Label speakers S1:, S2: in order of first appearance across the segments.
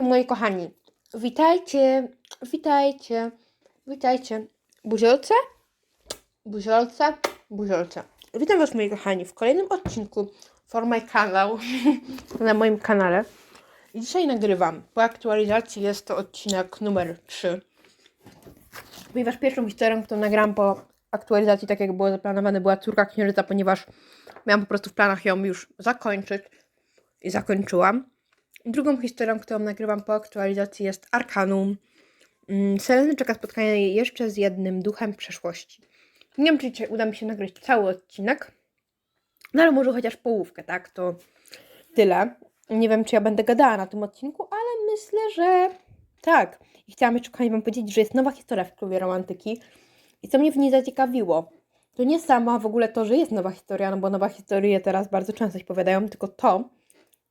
S1: Moi kochani, witajcie, witajcie, witajcie. Buziolce, buziolce, buziolce. Witam Was, moi kochani, w kolejnym odcinku for my kanał, na moim kanale. Dzisiaj nagrywam. Po aktualizacji jest to odcinek numer 3. Ponieważ pierwszą historią, którą nagrałam po aktualizacji, tak jak było zaplanowane, była Córka Księżyca, ponieważ miałam po prostu w planach ją już zakończyć. I zakończyłam. Drugą historią, którą nagrywam po aktualizacji jest Arkanum. Mm, Seleny czeka spotkanie jeszcze z jednym duchem przeszłości. Nie wiem, czy dzisiaj uda mi się nagrać cały odcinek, no ale może chociaż połówkę, tak? To tyle. Nie wiem, czy ja będę gadała na tym odcinku, ale myślę, że tak. I chciałam jeszcze kochani Wam powiedzieć, że jest nowa historia w klubie romantyki i co mnie w niej zaciekawiło, to nie sama w ogóle to, że jest nowa historia, no bo nowa historie teraz bardzo często się powiadają, tylko to,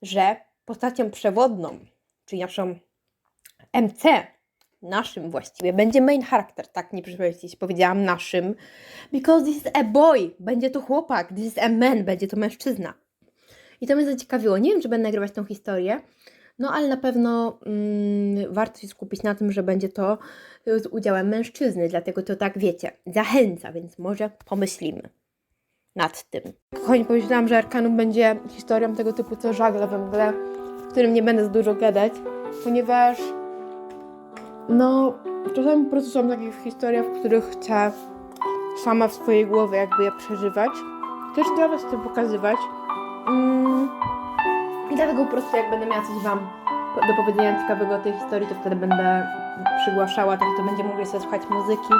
S1: że postacią przewodną, czyli naszą MC, naszym właściwie, będzie main character, tak, nie przypomnieć, powiedziałam naszym, because this is a boy, będzie to chłopak, this is a man, będzie to mężczyzna. I to mnie zaciekawiło. Nie wiem, czy będę nagrywać tą historię, no ale na pewno mm, warto się skupić na tym, że będzie to z udziałem mężczyzny, dlatego to tak, wiecie, zachęca, więc może pomyślimy nad tym. Kochani, pomyślałam, że Arkanum będzie historią tego typu co żagle we mgle, którym nie będę za dużo gadać, ponieważ no, czasami po prostu są takie historie, w których chcę sama w swojej głowie jakby je przeżywać. Też dla Was chcę pokazywać. Mm. I dlatego po prostu jak będę miała coś Wam do powiedzenia ciekawego o tej historii, to wtedy będę przygłaszała, tak to będzie mogli sobie słuchać muzyki.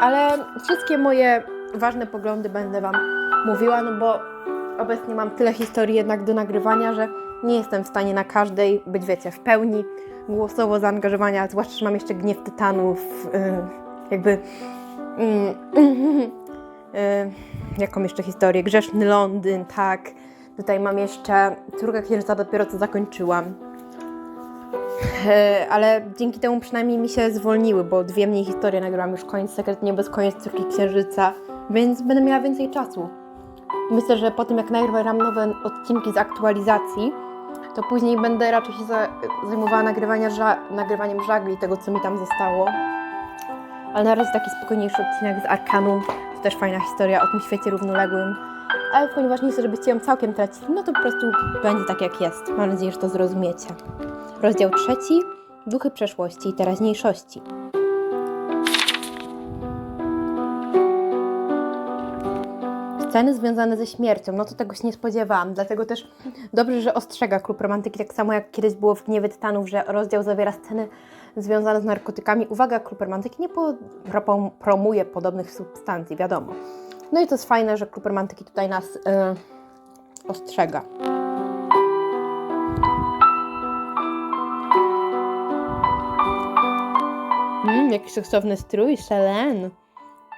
S1: Ale wszystkie moje ważne poglądy będę Wam mówiła, no bo obecnie mam tyle historii jednak do nagrywania, że nie jestem w stanie na każdej być, wiecie, w pełni głosowo zaangażowania, zwłaszcza, że mam jeszcze gniew tytanów, yy, jakby yy, yy, jaką jeszcze historię, Grzeszny Londyn, tak, tutaj mam jeszcze Córka Księżyca, dopiero co zakończyłam. E, ale dzięki temu przynajmniej mi się zwolniły, bo dwie mniej historie nagrałam już koniec Sekret Niebez, koniec Córki Księżyca, więc będę miała więcej czasu. Myślę, że po tym jak nagram nowe odcinki z aktualizacji, to później będę raczej się za- zajmowała nagrywania ża- nagrywaniem żagli, tego co mi tam zostało. Ale na razie taki spokojniejszy odcinek z Arkanum, to też fajna historia o tym świecie równoległym. Ale ponieważ nie chcę, żebyście ją całkiem tracili, no to po prostu będzie tak jak jest. Mam nadzieję, że to zrozumiecie. Rozdział trzeci. Duchy przeszłości i teraźniejszości. Sceny związane ze śmiercią, no to tego się nie spodziewałam, dlatego też dobrze, że ostrzega klub romantyki, tak samo jak kiedyś było w Gniewie Tytanów, że rozdział zawiera sceny związane z narkotykami. Uwaga, klub romantyki nie po, pro, promuje podobnych substancji, wiadomo. No i to jest fajne, że klub romantyki tutaj nas y, ostrzega. Mm, jaki seksowny strój, Selen.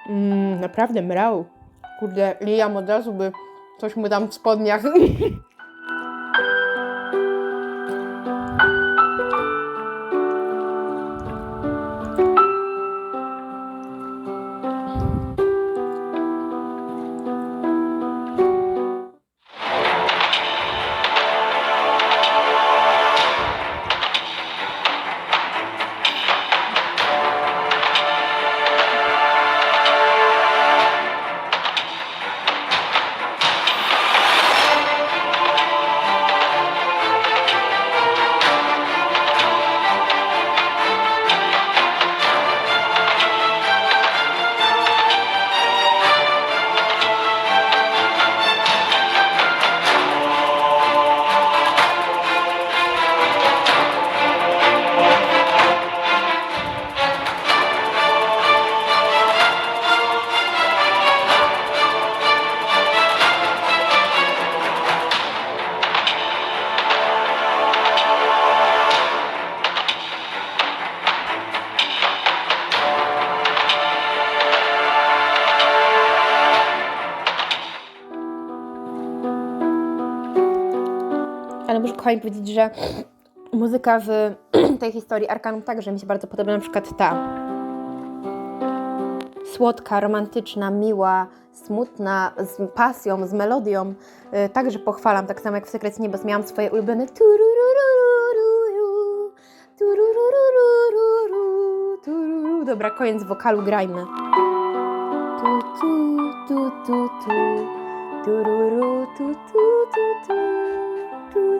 S1: Mm, naprawdę mrał. Kurde, Liam od razu by coś mu tam w spodniach. fajnie powiedzieć, że muzyka w tej historii Arkanum także mi się bardzo podoba, na przykład ta słodka, romantyczna, miła, smutna, z pasją, z melodią. Y, także pochwalam, tak samo jak w Sekrecie Niebos miałam swoje ulubione Dobra, koniec wokalu, grajmy. Tu, tu, tu, tu, tu.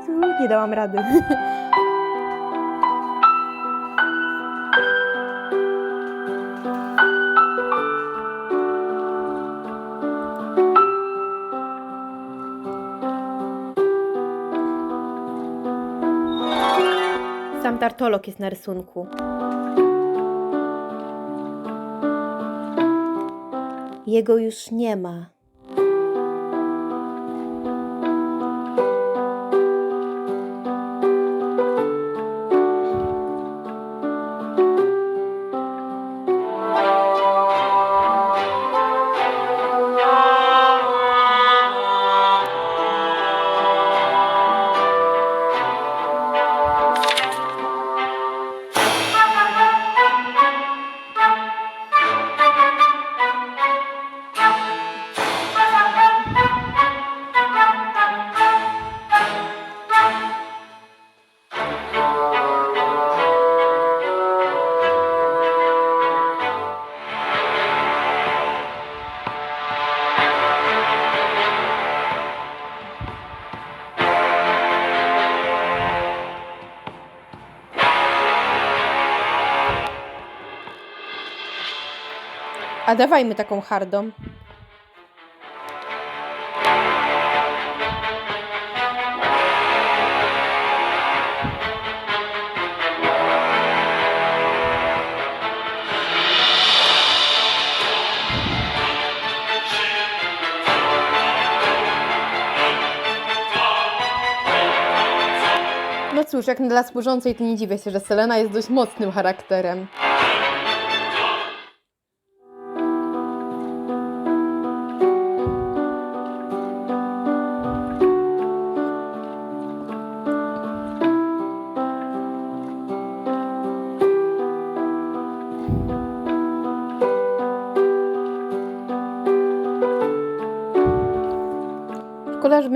S1: Tururu, tu, tu, tu, tu. Tu, tu. Nie dałam rady. Sam tartolok jest na rysunku. Jego już nie ma. A dawajmy taką hardą. No cóż, jak dla służącej to nie dziwię się, że Selena jest dość mocnym charakterem.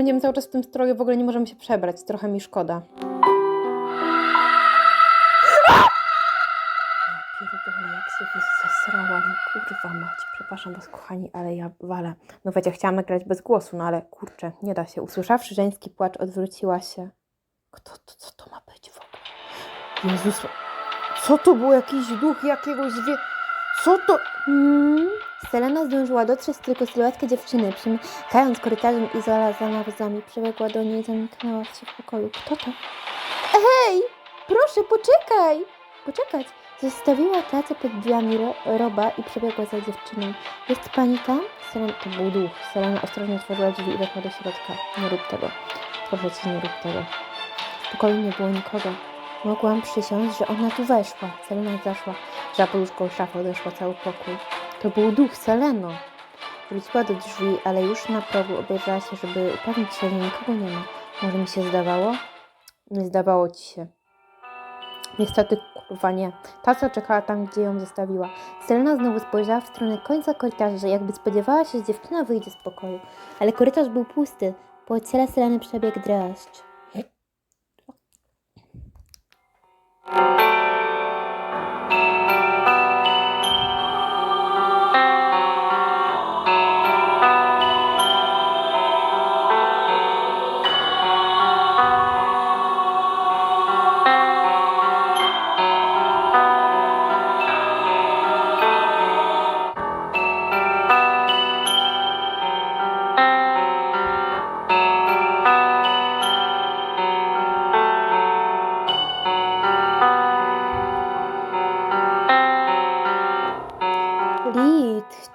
S1: Będziemy cały czas w tym stroju, w ogóle nie możemy się przebrać, trochę mi szkoda. Pierdolę, jak się zesrałam, kurwa mać, przepraszam was kochani, ale ja walę. No wiecie, chciałam nagrać bez głosu, no ale kurczę, nie da się. Usłyszawszy żeński płacz, odwróciła się. Kto to, co to ma być w ogóle? Jezus, co to był jakiś duch jakiegoś wie... Co to? Hmm? Selena zdążyła dotrzeć tylko sylwetkę dziewczyny, przemykając korytarzem i za zanawzami. Przebiegła do niej, zamknęła się w pokoju. Kto to? Hej! Proszę, poczekaj! Poczekać! Zostawiła tacę pod drzwiami ro roba i przebiegła za dziewczyną. Jest pani tam? Selena, to był duch. Selena ostrożnie otworzyła drzwi i weszła do środka. Nie rób tego. Proszę cię, nie rób tego. W pokoju nie było nikogo. Mogłam przysiąc, że ona tu weszła. Selena zaszła. Za poduszką szafę odeszła cały pokój. To był duch Seleno. Wróciła do drzwi, ale już na progu obejrzała się, żeby upewnić się, że nikogo nie ma. Może mi się zdawało? Nie zdawało ci się. Niestety, kurwa nie. Taca czekała tam, gdzie ją zostawiła. Selena znowu spojrzała w stronę końca korytarza, jakby spodziewała się, że dziewczyna wyjdzie z pokoju. Ale korytarz był pusty. Po ciele Seleny przebiegł dreszcz.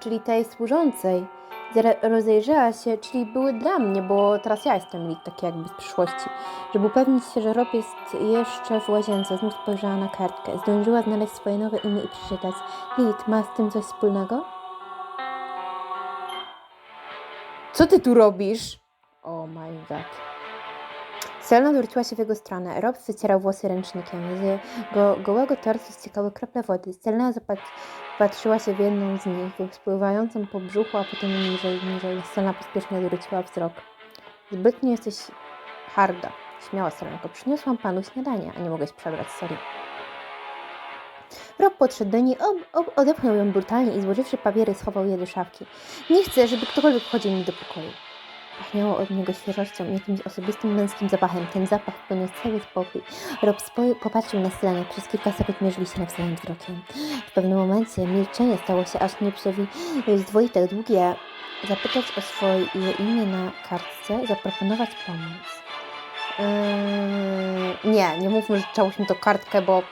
S1: Czyli tej służącej. Rozejrzała się, czyli były dla mnie, bo teraz ja jestem Lit, taki jakby z przyszłości. Żeby upewnić się, że Rob jest jeszcze w łazience, znów spojrzała na kartkę. Zdążyła znaleźć swoje nowe imię i przeczytać. Lit, ma z tym coś wspólnego? Co ty tu robisz? Oh my god. Selena odwróciła się w jego stronę. Rob wycierał włosy ręcznikiem. Z jego gołego torsu ściekały krople wody. Selena zapatrzyła się w jedną z nich, spływającą po brzuchu, a potem niżej, niżej. Selena pospiesznie odwróciła wzrok. Zbytnio jesteś harda. Śmiała Selenko. Przyniosłam panu śniadanie, a nie mogłeś przebrać, sorry.
S2: Rob podszedł do niej, ob, ob, odepchnął ją brutalnie i złożywszy papiery schował je do szafki. Nie chcę, żeby ktokolwiek wchodził mi do pokoju. Pachniało od niego świeżością jakimś osobistym męskim zapachem. Ten zapach wpłynął cały spokój. Rob spo- popatrzył na Selenę. Przez kilka sekund mierzyli się nawzajem wzrokiem. W pewnym momencie milczenie stało się aż nieprzewidziane, długie. Zapytać o swoje imię na kartce, zaproponować pomoc.
S1: Yy, nie, nie mówmy, że czałyśmy to kartkę, bo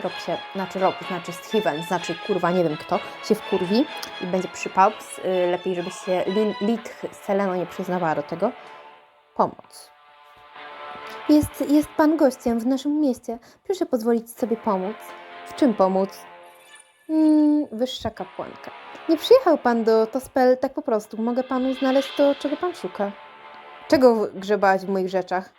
S1: Rob się, znaczy Rob, znaczy Steven, znaczy kurwa, nie wiem kto, się wkurwi i będzie przypał. Yy, lepiej, żeby się Lil- Litch Seleno nie przyznawała do tego. Pomoc.
S2: Jest, jest pan gościem w naszym mieście. Proszę pozwolić sobie pomóc.
S1: W czym pomóc?
S2: Mm,
S1: Wyższa kapłanka.
S2: nie przyjechał pan do Tospel tak po prostu. Mogę panu znaleźć to, czego pan szuka.
S1: Czego grzebałaś w moich rzeczach?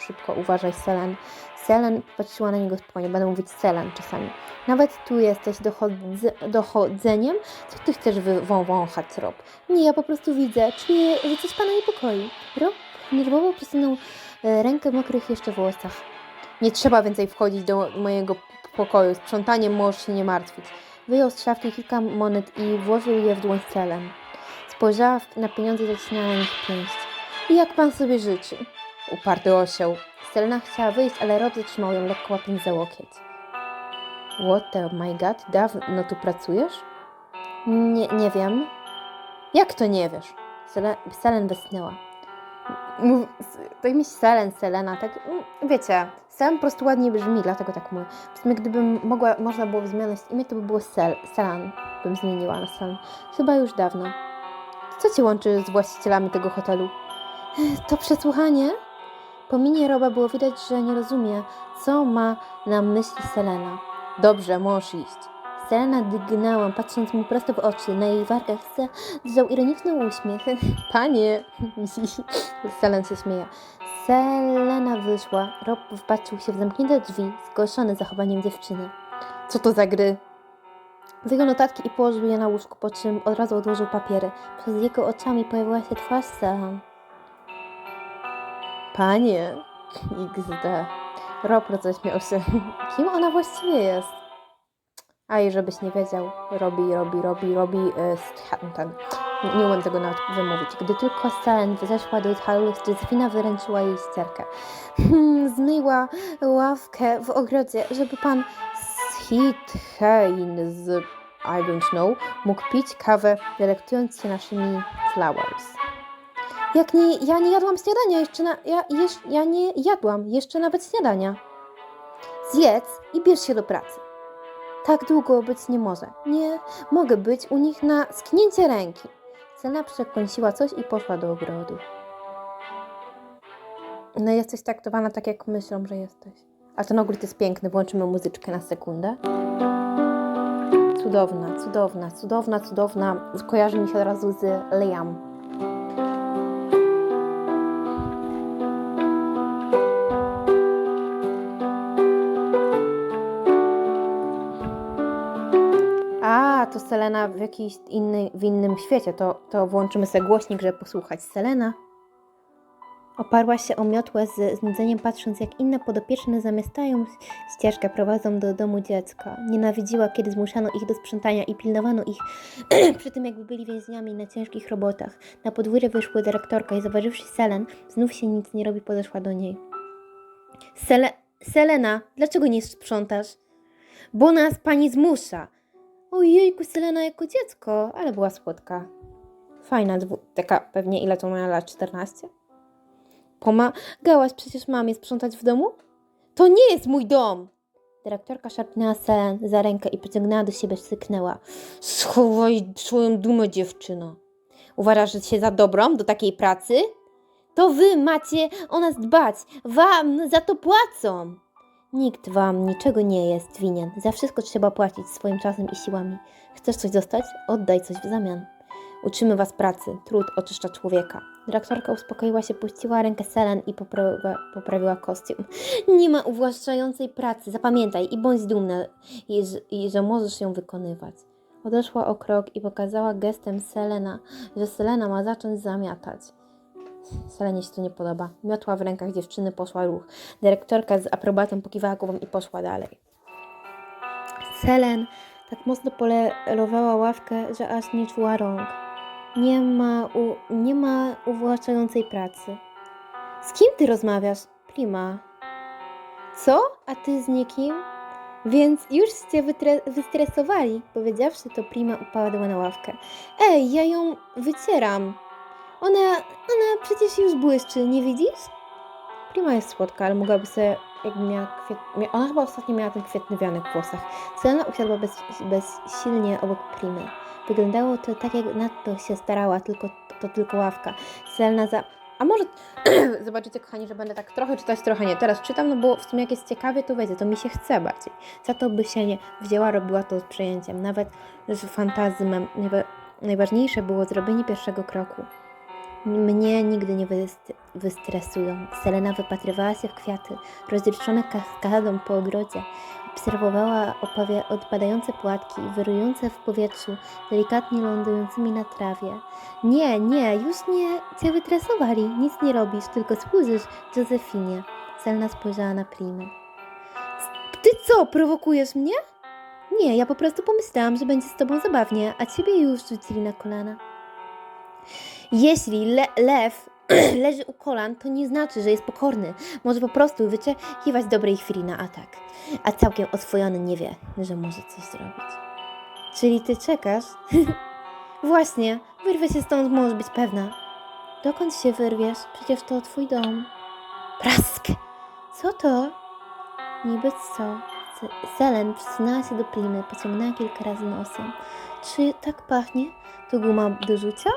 S1: Szybko uważaj, Selen.
S2: Selen patrzyła na niego spokojnie. Będę mówić Selen czasami. Nawet tu jesteś dochodze, dochodzeniem. Co ty chcesz wywąchać, Rob? Nie, ja po prostu widzę, czuję, że coś pana niepokoi. Rob nerwowo przesunął e, rękę w mokrych jeszcze włosach.
S1: Nie trzeba więcej wchodzić do mojego pokoju. Sprzątaniem możesz się nie martwić.
S2: Wyjął z szafki kilka monet i włożył je w dłoń Selen. Spojrzała na pieniądze i zacinała na nich pięść. I jak pan sobie życzy?
S1: Uparty osioł.
S2: Selena chciała wyjść, ale Rob zatrzymał ją lekko łapiąc za łokieć.
S1: What the my god? Dawno tu pracujesz?
S2: Nie, nie wiem.
S1: Jak to nie wiesz?
S2: Selen, Selen westchnęła.
S1: To imię Selen, Selena, tak, mm, wiecie, Selen po prostu ładnie brzmi, dlatego tak mówię.
S2: W sumie gdybym mogła, można było zmienić imię, to by było Sel, Selan. Bym zmieniła na Selen. Chyba już dawno.
S1: Co cię łączy z właścicielami tego hotelu?
S2: To przesłuchanie? Po minie Roba było widać, że nie rozumie, co ma na myśli Selena.
S1: Dobrze, możesz iść.
S2: Selena dygnęła, patrząc mu prosto w oczy. Na jej wargach zał ironiczny uśmiech.
S1: Panie,
S2: Selen się śmieje. Selena wyszła. Rob wpatrzył się w zamknięte drzwi, zgorszony zachowaniem dziewczyny.
S1: co to za gry?
S2: Wyjął notatki i położył je na łóżku, po czym od razu odłożył papiery. Przed jego oczami pojawiła się twarz Selan.
S1: Panie, XD. Rob roześmiał się. Kim ona właściwie jest? A i żebyś nie wiedział, robi, robi, robi, robi st- ten. Nie, umiem tego nawet wymówić.
S2: Gdy tylko Selen zeszła do halu, Josephina wyręczyła jej ścierkę. Hmm, zmyła ławkę w ogrodzie, żeby pan
S1: Hit Haynes, I don't know, mógł pić kawę, delektując się naszymi flowers.
S2: Jak nie, ja nie jadłam śniadania, jeszcze na, ja, jesz, ja nie jadłam jeszcze nawet śniadania. Zjedz i bierz się do pracy. Tak długo być nie może. Nie mogę być u nich na sknięcie ręki. Selena przekąsiła coś i poszła do ogrodu.
S1: No jesteś traktowana tak, jak myślą, że jesteś. A ten ogród jest piękny, włączymy muzyczkę na sekundę. Cudowna, cudowna, cudowna, cudowna. Kojarzy mi się od razu z Liam. To Selena w jakiejś innej, w innym świecie. To, to włączymy sobie głośnik, żeby posłuchać. Selena.
S2: Oparła się o miotłę z znudzeniem, patrząc jak inne podopieczne zamiastają ścieżkę, prowadzą do domu dziecka. Nienawidziła, kiedy zmuszano ich do sprzątania i pilnowano ich przy tym, jakby byli więźniami na ciężkich robotach. Na podwórze wyszła dyrektorka i zauważywszy Selen, znów się nic nie robi, podeszła do niej. Sele Selena, dlaczego nie sprzątasz? Bo nas pani zmusza. Ojejku, Selena jako dziecko,
S1: Ale była słodka. Fajna, dwu, taka pewnie ile to miała lat? 14?
S2: Pomagałaś przecież mamie sprzątać w domu?
S1: To nie jest mój dom!
S2: Dyrektorka szarpnęła Selen za rękę i pociągnęła do siebie, syknęła.
S1: Schowaj swoją dumę, dziewczyno. Uważasz, że się za dobrą do takiej pracy?
S2: To wy macie o nas dbać, wam za to płacą. Nikt wam niczego nie jest winien. Za wszystko trzeba płacić swoim czasem i siłami. Chcesz coś dostać? Oddaj coś w zamian.
S1: Uczymy was pracy. Trud oczyszcza człowieka.
S2: Dyrektorka uspokoiła się, puściła rękę Selen i poprawiła, poprawiła kostium. Nie ma uwłaszczającej pracy. Zapamiętaj i bądź dumna, i, i że możesz ją wykonywać. Odeszła o krok i pokazała gestem Selena, że Selena ma zacząć zamiatać.
S1: Selenie się to nie podoba. Miotła w rękach dziewczyny poszła ruch. Dyrektorka z aprobatą pokiwała głową i poszła dalej.
S2: Selen tak mocno polerowała ławkę, że aż nie czuła rąk. Nie ma, u, nie ma uwłaczającej pracy. Z kim ty rozmawiasz? Prima. Co? A ty z nikim? Więc już cię wystresowali. Powiedziawszy to, Prima upadła na ławkę. Ej, ja ją wycieram. Ona, ona przecież już błyszczy, nie widzisz? Prima jest słodka, ale mogłaby sobie, jakby miała kwiet... mia- Ona chyba ostatnio miała ten kwietny wianek w włosach. Selena usiadła bez, bezsilnie obok Primy. Wyglądało to tak, jak na to się starała, tylko to tylko ławka. Selena za...
S1: A może zobaczycie, kochani, że będę tak trochę czytać, trochę nie. Teraz czytam, no bo w sumie jak jest ciekawie, to wiecie, to mi się chce bardziej. Za to by się nie wzięła, robiła to z przyjęciem. Nawet z fantazmem. Najwa- Najważniejsze było zrobienie pierwszego kroku.
S2: Mnie nigdy nie wyst- wystresują. Selena wypatrywała się w kwiaty, rozdzielczone kaskadą po ogrodzie. Obserwowała odpadające płatki, wyrujące w powietrzu, delikatnie lądującymi na trawie. Nie, nie, już nie cię wytresowali. Nic nie robisz, tylko służysz Josefinie. Selena spojrzała na Primę. Ty co, prowokujesz mnie? Nie, ja po prostu pomyślałam, że będzie z tobą zabawnie, a ciebie już rzucili na kolana. Jeśli le lew leży u kolan, to nie znaczy, że jest pokorny. Może po prostu wyczekiwać dobrej chwili na atak. A całkiem oswojony nie wie, że może coś zrobić. Czyli ty czekasz? Właśnie, wyrwę się stąd, możesz być pewna. Dokąd się wyrwiesz? Przecież to twój dom. Prask! Co to? Niby co? Selen przysunęła się do pliny, pociągnęła kilka razy nosem. Czy tak pachnie? To guma do rzucia?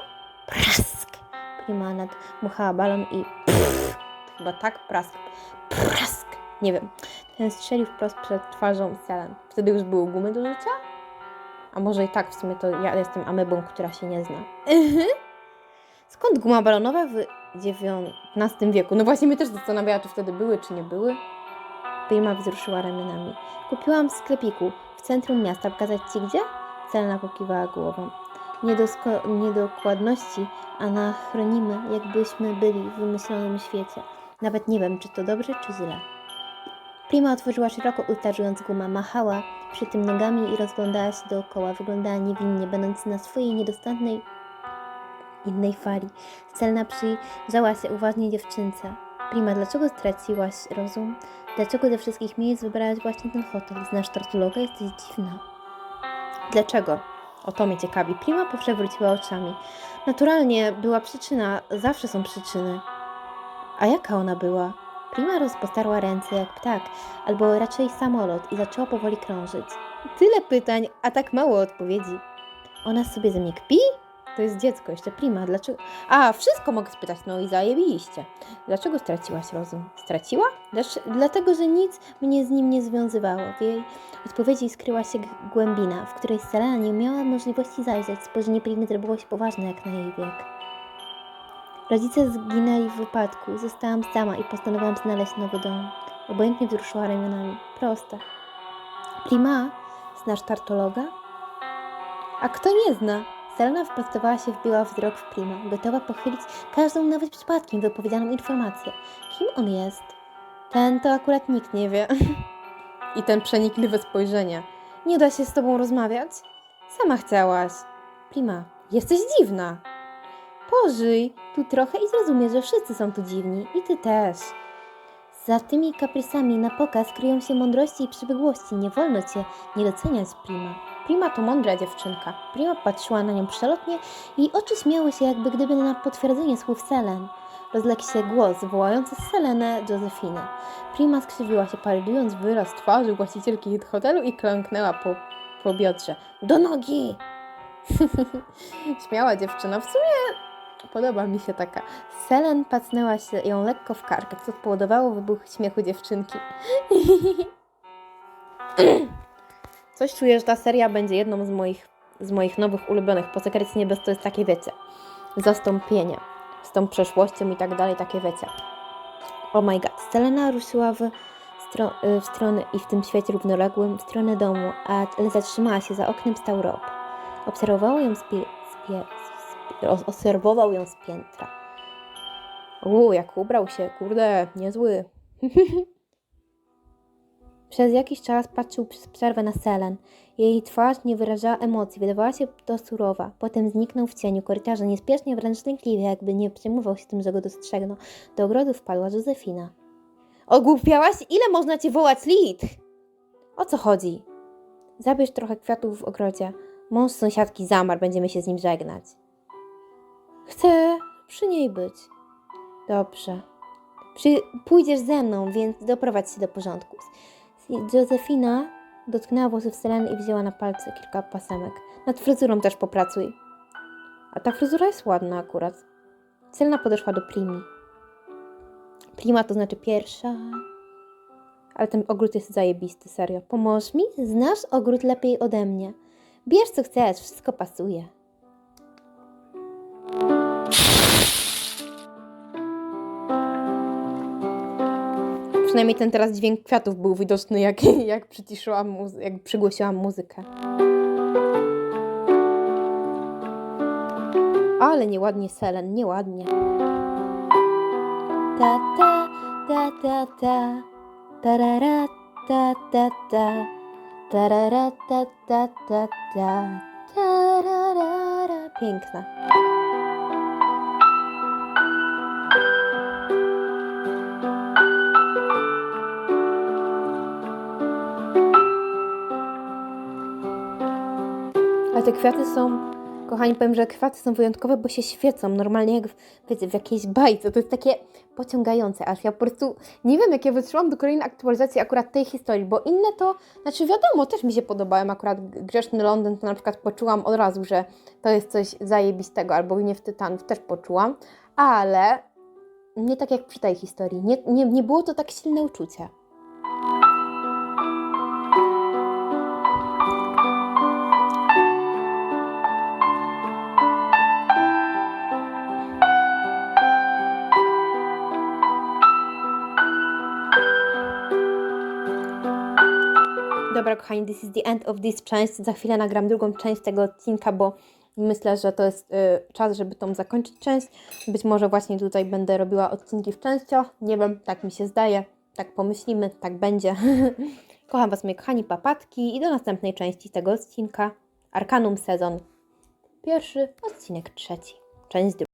S2: Prask! Prima nadmuchała balon i pff,
S1: Chyba tak prask. Prask. Nie wiem. Ten strzelił wprost przed twarzą Selen. Wtedy już były gumy do życia? A może i tak, w sumie to ja jestem amebą, która się nie zna. Skąd guma balonowa w XIX wieku? No właśnie mnie też zastanawiała, czy wtedy były, czy nie były.
S2: Prima wzruszyła ramionami. Kupiłam w sklepiku w centrum miasta. Pokazać ci gdzie? Selena pokiwała głową. Niedokładności anachronimy, jakbyśmy byli w wymyślonym świecie. Nawet nie wiem, czy to dobrze, czy źle. Prima otworzyła szeroko usta, żując gumę. Machała przy tym nogami i rozglądała się dookoła. Wyglądała niewinnie, będąc na swojej niedostępnej innej fali. Selena przyjrzała się uważnie dziewczynce. Prima, dlaczego straciłaś rozum? Dlaczego ze wszystkich miejsc wybrałaś właśnie ten hotel? Znasz tartulogę? Jesteś dziwna.
S1: Dlaczego? O to mnie ciekawi. Prima poprzewróciła oczami. Naturalnie była przyczyna, zawsze są przyczyny.
S2: A jaka ona była? Prima rozpostarła ręce jak ptak, albo raczej samolot i zaczęła powoli krążyć.
S1: Tyle pytań, a tak mało odpowiedzi.
S2: Ona sobie ze mnie kpi?
S1: To jest dziecko, jeszcze prima. Dlaczego? A, wszystko mogę spytać, no i zajebiliście. Dlaczego straciłaś rozum? Straciła?
S2: Dlaczego? Dlatego, że nic mnie z nim nie związywało. W jej odpowiedzi skryła się głębina, w której Selena nie miała możliwości zajrzeć. Spojrzenie Primy zrobiło się poważne jak na jej wiek. Rodzice zginęli w wypadku. Zostałam sama i postanowiłam znaleźć nowy dom. Obojętnie wzruszyła ramionami. Proste. Prima, znasz tartologa? A kto nie zna? Selena wyprostowała się, wbiła wzrok w Prima, gotowa pochylić każdą nawet przypadkiem wypowiedzianą informację. Kim on jest? Ten to akurat nikt nie wie.
S1: I ten przenikliwe spojrzenie. Nie da się z tobą rozmawiać? Sama chciałaś.
S2: Prima,
S1: Jesteś dziwna.
S2: pożyj tu trochę i zrozumiesz, że wszyscy są tu dziwni. I ty też. Za tymi kaprysami na pokaz kryją się mądrości i przybyłości. Nie wolno cię nie doceniać, Prima.
S1: Prima to mądra dziewczynka.
S2: Prima patrzyła na nią przelotnie, jej oczy śmiały się jakby gdyby na potwierdzenie słów Selen. Rozległ się głos wołający Selenę Josefinę.
S1: Prima skrzywiła się, parydując wyraz twarzy właścicielki hotelu i klęknęła po, po biodrze. Do nogi! Śmiała dziewczyna. W sumie podoba mi się taka. Selen pacnęła się ją lekko w karkę, co spowodowało wybuch śmiechu dziewczynki. Coś czuję, że ta seria będzie jedną z moich, z moich nowych ulubionych. Po Sekret Niebez to jest takie, wiecie, zastąpienie z tą przeszłością i tak dalej, takie wiecie.
S2: Oh my god. Selena ruszyła w, stro- w stronę i w tym świecie równoległym w stronę domu, ale zatrzymała się. Za oknem stał Rob. Obserwował ją z, z, pie- z,
S1: Obserwował ją z piętra. Uuu, jak ubrał się, kurde, niezły.
S2: Przez jakiś czas patrzył przez przerwę na Selen. Jej twarz nie wyrażała emocji, wydawała się to surowa. Potem zniknął w cieniu korytarza, niespiesznie, wręcz lękliwie, jakby nie przejmował się tym, że go dostrzegną. Do ogrodu wpadła Józefina. Ogłupiałaś? Ile można cię wołać, Lit? O co chodzi? Zabierz trochę kwiatów w ogrodzie. Mąż sąsiadki zamarł, będziemy się z nim żegnać. Chcę przy niej być. Dobrze. Przy, pójdziesz ze mną, więc doprowadź się do porządku. Józefina dotknęła włosów Seleny i wzięła na palce kilka pasemek. Nad fryzurą też popracuj. A ta fryzura jest ładna akurat. Selena podeszła do Primi. Prima to znaczy pierwsza. Ale ten ogród jest zajebisty, serio. Pomóż mi? Znasz ogród lepiej ode mnie. Bierz co chcesz, wszystko pasuje.
S1: Przynajmniej ten teraz dźwięk kwiatów był widoczny, jak, jak przyciszyłam, muzy- jak przygłosiłam muzykę. Ale nieładnie Selen, nieładnie.
S2: Ta ta ta ta ta tarara ta ta ta tarara ta ta ta ta tararara
S1: Piękna. Te kwiaty są, kochani, powiem, że kwiaty są wyjątkowe, bo się świecą. Normalnie jak w, wiecie, w jakiejś bajce. To jest takie pociągające, aż ja po prostu nie wiem, jak ja wytrzymam do kolejnej aktualizacji akurat tej historii, bo inne to, znaczy wiadomo, też mi się podobałem. Akurat Grzeszny Londyn to na przykład poczułam od razu, że to jest coś zajebistego, albo Gniew Tytanów też poczułam, ale nie tak jak przy tej historii. Nie, nie, nie było to tak silne uczucie. Kochani, this is the end of this część. Za chwilę nagram drugą część tego odcinka, bo myślę, że to jest y, czas, żeby tą zakończyć część. Być może właśnie tutaj będę robiła odcinki w częściach. Nie wiem, tak mi się zdaje. Tak pomyślimy, tak będzie. Kocham Was, moje kochani papatki i do następnej części tego odcinka. Arkanum sezon pierwszy, odcinek trzeci. Część druga.